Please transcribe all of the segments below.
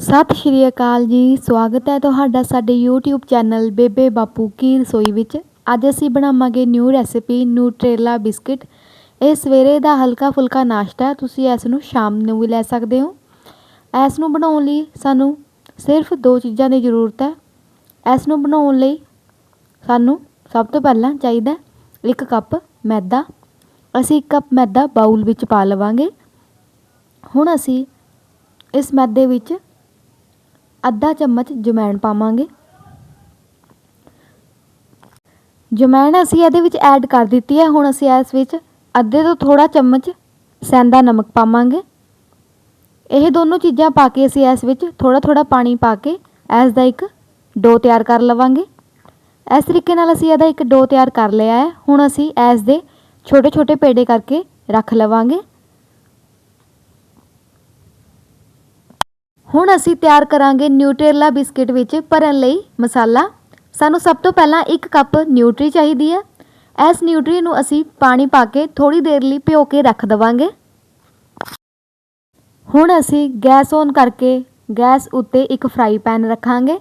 ਸਤਿ ਸ਼੍ਰੀ ਅਕਾਲ ਜੀ, ਸਵਾਗਤ ਹੈ ਤੁਹਾਡਾ ਸਾਡੇ YouTube ਚੈਨਲ ਬੇਬੇ ਬਾਪੂ ਕੀ ਰਸੋਈ ਵਿੱਚ। ਅੱਜ ਅਸੀਂ ਬਣਾਵਾਂਗੇ ਨਿਊ ਰੈਸਿਪੀ ਨਿਊਟ੍ਰੇਲਾ ਬਿਸਕਟ। ਇਹ ਸਵੇਰੇ ਦਾ ਹਲਕਾ ਫੁਲਕਾ ਨਾਸ਼ਤਾ ਤੁਸੀਂ ਇਸ ਨੂੰ ਸ਼ਾਮ ਨੂੰ ਵੀ ਲੈ ਸਕਦੇ ਹੋ। ਇਸ ਨੂੰ ਬਣਾਉਣ ਲਈ ਸਾਨੂੰ ਸਿਰਫ ਦੋ ਚੀਜ਼ਾਂ ਦੀ ਜ਼ਰੂਰਤ ਹੈ। ਇਸ ਨੂੰ ਬਣਾਉਣ ਲਈ ਸਾਨੂੰ ਸਭ ਤੋਂ ਪਹਿਲਾਂ ਚਾਹੀਦਾ ਇੱਕ ਕੱਪ ਮੈਦਾ। ਅਸੀਂ ਇੱਕ ਕੱਪ ਮੈਦਾ ਬਾਉਲ ਵਿੱਚ ਪਾ ਲਵਾਂਗੇ। ਹੁਣ ਅਸੀਂ ਇਸ ਮੈਦੇ ਵਿੱਚ ਅੱਧਾ ਚਮਚ ਜਮੈਣ ਪਾਵਾਂਗੇ। ਜਮੈਣ ਅਸੀਂ ਇਹਦੇ ਵਿੱਚ ਐਡ ਕਰ ਦਿੱਤੀ ਹੈ। ਹੁਣ ਅਸੀਂ ਇਸ ਵਿੱਚ ਅੱਧੇ ਤੋਂ ਥੋੜਾ ਚਮਚ ਸੈਂਦਾ ਨਮਕ ਪਾਵਾਂਗੇ। ਇਹ ਦੋਨੋਂ ਚੀਜ਼ਾਂ ਪਾ ਕੇ ਅਸੀਂ ਇਸ ਵਿੱਚ ਥੋੜਾ ਥੋੜਾ ਪਾਣੀ ਪਾ ਕੇ ਇਸ ਦਾ ਇੱਕ ਡੋ ਤਿਆਰ ਕਰ ਲਵਾਂਗੇ। ਇਸ ਤਰੀਕੇ ਨਾਲ ਅਸੀਂ ਇਹਦਾ ਇੱਕ ਡੋ ਤਿਆਰ ਕਰ ਲਿਆ ਹੈ। ਹੁਣ ਅਸੀਂ ਇਸ ਦੇ ਛੋਟੇ ਛੋਟੇ ਪੇੜੇ ਕਰਕੇ ਰੱਖ ਲਵਾਂਗੇ। ਹੁਣ ਅਸੀਂ ਤਿਆਰ ਕਰਾਂਗੇ ਨਿਊਟ੍ਰੇਲਾ ਬਿਸਕਟ ਵਿੱਚ ਭਰਨ ਲਈ ਮਸਾਲਾ। ਸਾਨੂੰ ਸਭ ਤੋਂ ਪਹਿਲਾਂ ਇੱਕ ਕੱਪ ਨਿਊਟਰੀ ਚਾਹੀਦੀ ਹੈ। ਇਸ ਨਿਊਟਰੀ ਨੂੰ ਅਸੀਂ ਪਾਣੀ ਪਾ ਕੇ ਥੋੜੀ ਦੇਰ ਲਈ ਭਿਓ ਕੇ ਰੱਖ ਦਵਾਂਗੇ। ਹੁਣ ਅਸੀਂ ਗੈਸ ਔਨ ਕਰਕੇ ਗੈਸ ਉੱਤੇ ਇੱਕ ਫਰਾਈ ਪੈਨ ਰੱਖਾਂਗੇ।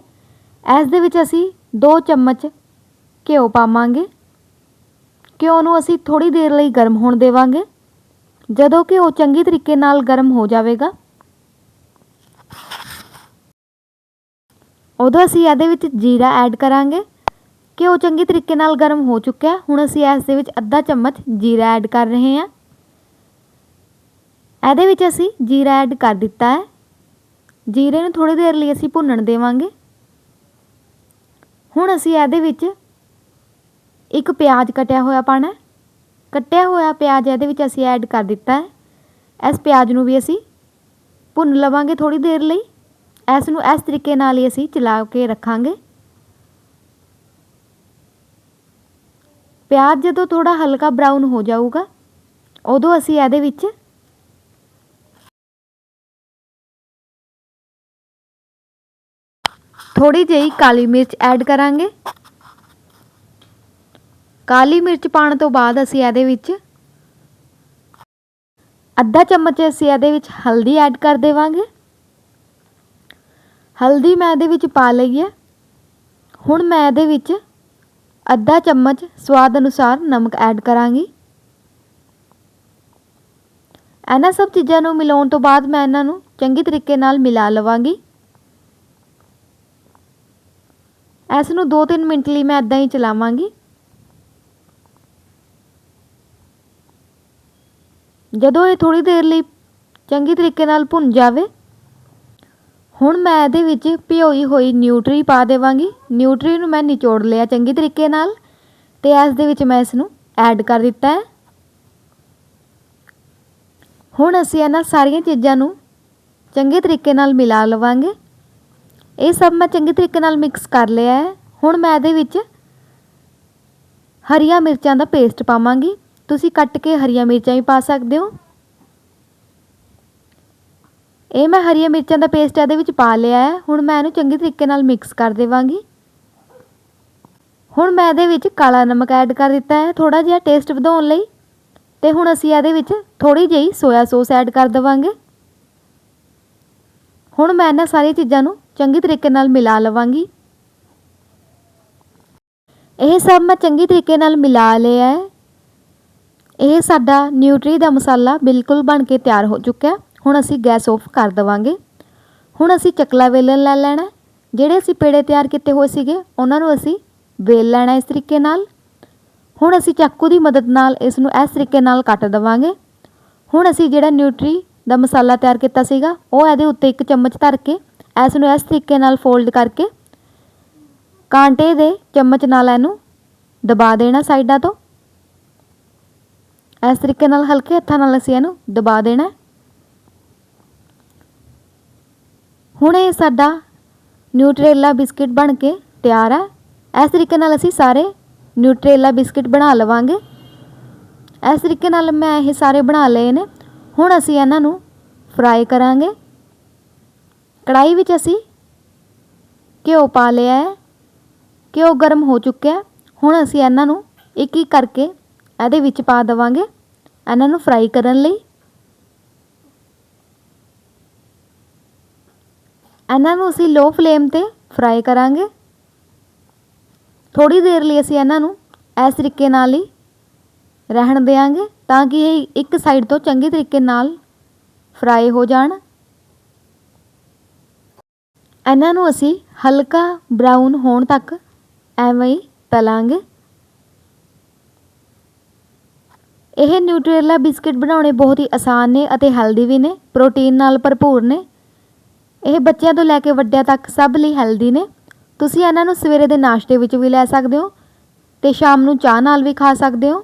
ਇਸ ਦੇ ਵਿੱਚ ਅਸੀਂ 2 ਚਮਚ ਘਿਓ ਪਾਵਾਂਗੇ। ਘਿਓ ਨੂੰ ਅਸੀਂ ਥੋੜੀ ਦੇਰ ਲਈ ਗਰਮ ਹੋਣ ਦੇਵਾਂਗੇ। ਜਦੋਂ ਘਿਓ ਚੰਗੀ ਤਰੀਕੇ ਨਾਲ ਗਰਮ ਹੋ ਜਾਵੇਗਾ ਉਦੋਂ ਅਸੀਂ ਇਹਦੇ ਵਿੱਚ ਜੀਰਾ ਐਡ ਕਰਾਂਗੇ। ਕਿ ਉਹ ਚੰਗੀ ਤਰੀਕੇ ਨਾਲ ਗਰਮ ਹੋ ਚੁੱਕਿਆ। ਹੁਣ ਅਸੀਂ ਇਸ ਦੇ ਵਿੱਚ ਅੱਧਾ ਚਮਚ ਜੀਰਾ ਐਡ ਕਰ ਰਹੇ ਹਾਂ। ਇਹਦੇ ਵਿੱਚ ਅਸੀਂ ਜੀਰਾ ਐਡ ਕਰ ਦਿੱਤਾ ਹੈ। ਜੀਰੇ ਨੂੰ ਥੋੜੀ ਦੇਰ ਲਈ ਅਸੀਂ ਭੁੰਨਣ ਦੇਵਾਂਗੇ। ਹੁਣ ਅਸੀਂ ਇਹਦੇ ਵਿੱਚ ਇੱਕ ਪਿਆਜ਼ ਕਟਿਆ ਹੋਇਆ ਪਾਣਾ ਕੱਟਿਆ ਹੋਇਆ ਪਿਆਜ਼ ਇਹਦੇ ਵਿੱਚ ਅਸੀਂ ਐਡ ਕਰ ਦਿੱਤਾ ਹੈ। ਇਸ ਪਿਆਜ਼ ਨੂੰ ਵੀ ਅਸੀਂ ਭੁੰਨ ਲਵਾਂਗੇ ਥੋੜੀ ਦੇਰ ਲਈ। ਇਸ ਨੂੰ ਇਸ ਤਰੀਕੇ ਨਾਲ ਹੀ ਅਸੀਂ ਚਲਾ ਕੇ ਰੱਖਾਂਗੇ। ਪਿਆਜ਼ ਜਦੋਂ ਥੋੜਾ ਹਲਕਾ ਬਰਾਊਨ ਹੋ ਜਾਊਗਾ, ਉਦੋਂ ਅਸੀਂ ਇਹਦੇ ਵਿੱਚ ਥੋੜੀ ਜਿਹੀ ਕਾਲੀ ਮਿਰਚ ਐਡ ਕਰਾਂਗੇ। ਕਾਲੀ ਮਿਰਚ ਪਾਉਣ ਤੋਂ ਬਾਅਦ ਅਸੀਂ ਇਹਦੇ ਵਿੱਚ ਅੱਧਾ ਚਮਚ ਅਸੀਂ ਇਹਦੇ ਵਿੱਚ ਹਲਦੀ ਐਡ ਕਰ ਦੇਵਾਂਗੇ। ਹਲਦੀ ਮੈਂ ਇਹਦੇ ਵਿੱਚ ਪਾ ਲਈ ਹੈ। ਹੁਣ ਮੈਂ ਇਹਦੇ ਵਿੱਚ ਅੱਧਾ ਚਮਚ ਸਵਾਦ ਅਨੁਸਾਰ ਨਮਕ ਐਡ ਕਰਾਂਗੀ। ਇਹਨਾਂ ਸਭ ਚੀਜ਼ਾਂ ਨੂੰ ਮਿਲਾਉਣ ਤੋਂ ਬਾਅਦ ਮੈਂ ਇਹਨਾਂ ਨੂੰ ਚੰਗੀ ਤਰੀਕੇ ਨਾਲ ਮਿਲਾ ਲਵਾਂਗੀ। ਇਸ ਨੂੰ 2-3 ਮਿੰਟ ਲਈ ਮੈਂ ਇਦਾਂ ਹੀ ਚਲਾਵਾਂਗੀ। ਜਦੋਂ ਇਹ ਥੋੜੀ ਦੇਰ ਲਈ ਚੰਗੀ ਤਰੀਕੇ ਨਾਲ ਭੁੰਨ ਜਾਵੇ ਹੁਣ ਮੈਂ ਇਹਦੇ ਵਿੱਚ ਭਿਓਈ ਹੋਈ ਨਿਊਟਰੀ ਪਾ ਦੇਵਾਂਗੀ। ਨਿਊਟਰੀ ਨੂੰ ਮੈਂ ਨਿਚੋੜ ਲਿਆ ਚੰਗੀ ਤਰੀਕੇ ਨਾਲ। ਤੇ ਇਸ ਦੇ ਵਿੱਚ ਮੈਂ ਇਸ ਨੂੰ ਐਡ ਕਰ ਦਿੱਤਾ ਹੈ। ਹੁਣ ਅਸੀਂ ਇਹਨਾਂ ਸਾਰੀਆਂ ਚੀਜ਼ਾਂ ਨੂੰ ਚੰਗੇ ਤਰੀਕੇ ਨਾਲ ਮਿਲਾ ਲਵਾਂਗੇ। ਇਹ ਸਭ ਮੈਂ ਚੰਗੇ ਤਰੀਕੇ ਨਾਲ ਮਿਕਸ ਕਰ ਲਿਆ ਹੈ। ਹੁਣ ਮੈਂ ਇਹਦੇ ਵਿੱਚ ਹਰੀਆਂ ਮਿਰਚਾਂ ਦਾ ਪੇਸਟ ਪਾਵਾਂਗੀ। ਤੁਸੀਂ ਕੱਟ ਕੇ ਹਰੀਆਂ ਮਿਰਚਾਂ ਵੀ ਪਾ ਸਕਦੇ ਹੋ। ਇਹ ਮੈਂ ਹਰੀਆਂ ਮਿਰਚਾਂ ਦਾ ਪੇਸਟ ਇਹਦੇ ਵਿੱਚ ਪਾ ਲਿਆ ਹੈ। ਹੁਣ ਮੈਂ ਇਹਨੂੰ ਚੰਗੀ ਤਰੀਕੇ ਨਾਲ ਮਿਕਸ ਕਰ ਦੇਵਾਂਗੀ। ਹੁਣ ਮੈਂ ਇਹਦੇ ਵਿੱਚ ਕਾਲਾ ਨਮਕ ਐਡ ਕਰ ਦਿੱਤਾ ਹੈ ਥੋੜਾ ਜਿਹਾ ਟੇਸਟ ਵਧਾਉਣ ਲਈ। ਤੇ ਹੁਣ ਅਸੀਂ ਇਹਦੇ ਵਿੱਚ ਥੋੜੀ ਜਿਹੀ ਸੋਇਆ ਸੌਸ ਐਡ ਕਰ ਦੇਵਾਂਗੇ। ਹੁਣ ਮੈਂ ਇਹਨਾਂ ਸਾਰੀਆਂ ਚੀਜ਼ਾਂ ਨੂੰ ਚੰਗੀ ਤਰੀਕੇ ਨਾਲ ਮਿਲਾ ਲਵਾਂਗੀ। ਇਹ ਸਭ ਮੈਂ ਚੰਗੀ ਤਰੀਕੇ ਨਾਲ ਮਿਲਾ ਲਿਆ ਹੈ। ਇਹ ਸਾਡਾ ਨਿਊਟਰੀ ਦਾ ਮਸਾਲਾ ਬਿਲਕੁਲ ਬਣ ਕੇ ਤਿਆਰ ਹੋ ਚੁੱਕਿਆ। ਹੁਣ ਅਸੀਂ ਗੈਸ ਆਫ ਕਰ ਦਵਾਂਗੇ। ਹੁਣ ਅਸੀਂ ਚਕਲਾ ਵੇਲਣ ਲੈ ਲੈਣਾ ਜਿਹੜੇ ਅਸੀਂ ਪੇੜੇ ਤਿਆਰ ਕੀਤੇ ਹੋਏ ਸੀਗੇ, ਉਹਨਾਂ ਨੂੰ ਅਸੀਂ ਵੇਲ ਲੈਣਾ ਇਸ ਤਰੀਕੇ ਨਾਲ। ਹੁਣ ਅਸੀਂ ਚਾਕੂ ਦੀ ਮਦਦ ਨਾਲ ਇਸ ਨੂੰ ਇਸ ਤਰੀਕੇ ਨਾਲ ਕੱਟ ਦਵਾਂਗੇ। ਹੁਣ ਅਸੀਂ ਜਿਹੜਾ ਨਿਊਟਰੀ ਦਾ ਮਸਾਲਾ ਤਿਆਰ ਕੀਤਾ ਸੀਗਾ, ਉਹ ਇਹਦੇ ਉੱਤੇ ਇੱਕ ਚਮਚ ਧਰ ਕੇ ਇਸ ਨੂੰ ਇਸ ਤਰੀਕੇ ਨਾਲ ਫੋਲਡ ਕਰਕੇ ਕਾਂਟੇ ਦੇ ਚਮਚ ਨਾਲ ਇਹਨੂੰ ਦਬਾ ਦੇਣਾ ਸਾਈਡਾਂ ਤੋਂ। ਇਸ ਤਰੀਕੇ ਨਾਲ ਹਲਕੇ ਹੱਥਾਂ ਨਾਲ ਅਸੀਂ ਇਹਨੂੰ ਦਬਾ ਦੇਣਾ ਹੁਣ ਇਹ ਸਾਡਾ ਨਿਊਟਰੇਲਾ ਬਿਸਕਟ ਬਣ ਕੇ ਤਿਆਰ ਹੈ ਇਸ ਤਰੀਕੇ ਨਾਲ ਅਸੀਂ ਸਾਰੇ ਨਿਊਟਰੇਲਾ ਬਿਸਕਟ ਬਣਾ ਲਵਾਂਗੇ। ਇਸ ਤਰੀਕੇ ਨਾਲ ਮੈਂ ਇਹ ਸਾਰੇ ਬਣਾ ਲਏ ਨੇ। ਹੁਣ ਅਸੀਂ ਇਹਨਾਂ ਨੂੰ ਫਰਾਈ ਕਰਾਂਗੇ। ਕੜਾਈ ਵਿੱਚ ਅਸੀਂ ਘਿਓ ਪਾ ਲਿਆ ਹੈ। ਘਿਓ ਗਰਮ ਹੋ ਚੁੱਕਿਆ ਹੁਣ ਅਸੀਂ ਇਹਨਾਂ ਨੂੰ ਇੱਕ ਇੱਕ ਕਰਕੇ ਇਹਦੇ ਵਿੱਚ ਪਾ ਦੇਵਾਂਗੇ। ਇਹਨਾਂ ਨੂੰ ਫਰਾਈ ਕਰਨ ਲਈ। ਇਹਨਾਂ ਨੂੰ ਅਸੀਂ ਲੋ ਫਲੇਮ ਤੇ ਫਰਾਈ ਕਰਾਂਗੇ। ਥੋੜੀ ਦੇਰ ਲਈ ਅਸੀਂ ਇਹਨਾਂ ਨੂੰ ਇਸ ਤਰੀਕੇ ਨਾਲ ਹੀ ਰਹਿਣ ਦੇਵਾਂਗੇ ਤਾਂ ਕਿ ਇਹ ਇੱਕ ਸਾਈਡ ਤੋਂ ਚੰਗੇ ਤਰੀਕੇ ਨਾਲ ਫਰਾਈ ਹੋ ਜਾਣ। ਇਹਨਾਂ ਨੂੰ ਅਸੀਂ ਹਲਕਾ ਬਰਾਊਨ ਹੋਣ ਤੱਕ ਐਵੇਂ ਹੀ ਤਲਾਂਗੇ। ਇਹ ਨਿਊਟ੍ਰੇਲਾ ਬਿਸਕਟ ਬਣਾਉਣੇ ਬਹੁਤ ਹੀ ਆਸਾਨ ਨੇ ਅਤੇ ਹੈਲਦੀ ਵੀ ਨੇ ਪ੍ਰੋਟੀਨ ਨਾਲ ਭਰਪੂਰ ਨੇ। ਇਹ ਬੱਚਿਆਂ ਤੋਂ ਲੈ ਕੇ ਵੱਡਿਆਂ ਤੱਕ ਸਭ ਲਈ ਹੈਲਦੀ ਨੇ। ਤੁਸੀਂ ਇਹਨਾਂ ਨੂੰ ਸਵੇਰੇ ਦੇ ਨਾਸ਼ਤੇ ਵਿੱਚ ਵੀ ਲੈ ਸਕਦੇ ਹੋ ਤੇ ਸ਼ਾਮ ਨੂੰ ਚਾਹ ਨਾਲ ਵੀ ਖਾ ਸਕਦੇ ਹੋ।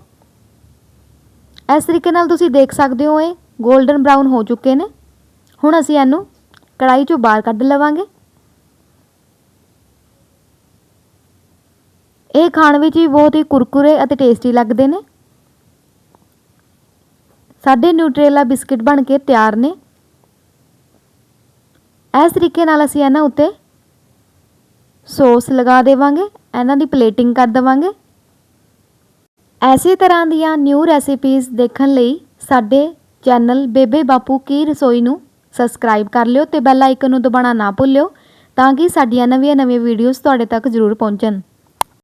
ਇਸ ਤਰੀਕੇ ਨਾਲ ਤੁਸੀਂ ਦੇਖ ਸਕਦੇ ਹੋ ਇਹ 골ਡਨ ਬਰਾਊਨ ਹੋ ਚੁੱਕੇ ਨੇ। ਹੁਣ ਅਸੀਂ ਇਹਨੂੰ ਕੜਾਈ ਚੋਂ ਬਾਹਰ ਕੱਢ ਲਵਾਂਗੇ। ਇਹ ਖਾਣ ਵਿੱਚ ਵੀ ਬਹੁਤ ਹੀ ਕੁਰਕੁਰੇ ਅਤੇ ਟੇਸਟੀ ਲੱਗਦੇ ਨੇ। ਸਾਡੇ ਨਿਊਟ੍ਰੇਲਾ ਬਿਸਕਟ ਬਣ ਕੇ ਤਿਆਰ ਨੇ। ਇਸ ਤਰੀਕੇ ਨਾਲ ਅਸੀਂ ਇਹਨਾਂ ਉੱਤੇ ਸੌਸ ਲਗਾ ਦੇਵਾਂਗੇ, ਇਹਨਾਂ ਦੀ ਪਲੇਟਿੰਗ ਕਰ ਦੇਵਾਂਗੇ। ਐਸੇ ਤਰ੍ਹਾਂ ਦੀਆਂ ਨਿਊ ਰੈਸਿਪੀਜ਼ ਦੇਖਣ ਲਈ ਸਾਡੇ ਚੈਨਲ ਬੇਬੇ ਬਾਪੂ ਕੀ ਰਸੋਈ ਨੂੰ ਸਬਸਕ੍ਰਾਈਬ ਕਰ ਲਿਓ ਤੇ ਬੈਲ ਆਈਕਨ ਨੂੰ ਦਬਾਉਣਾ ਨਾ ਭੁੱਲਿਓ ਤਾਂ ਕਿ ਸਾਡੀਆਂ ਨਵੀਆਂ ਨਵੀਆਂ ਵੀਡੀਓਜ਼ ਤੁਹਾਡੇ ਤੱਕ ਜ਼ਰੂਰ ਪਹੁੰਚਣ।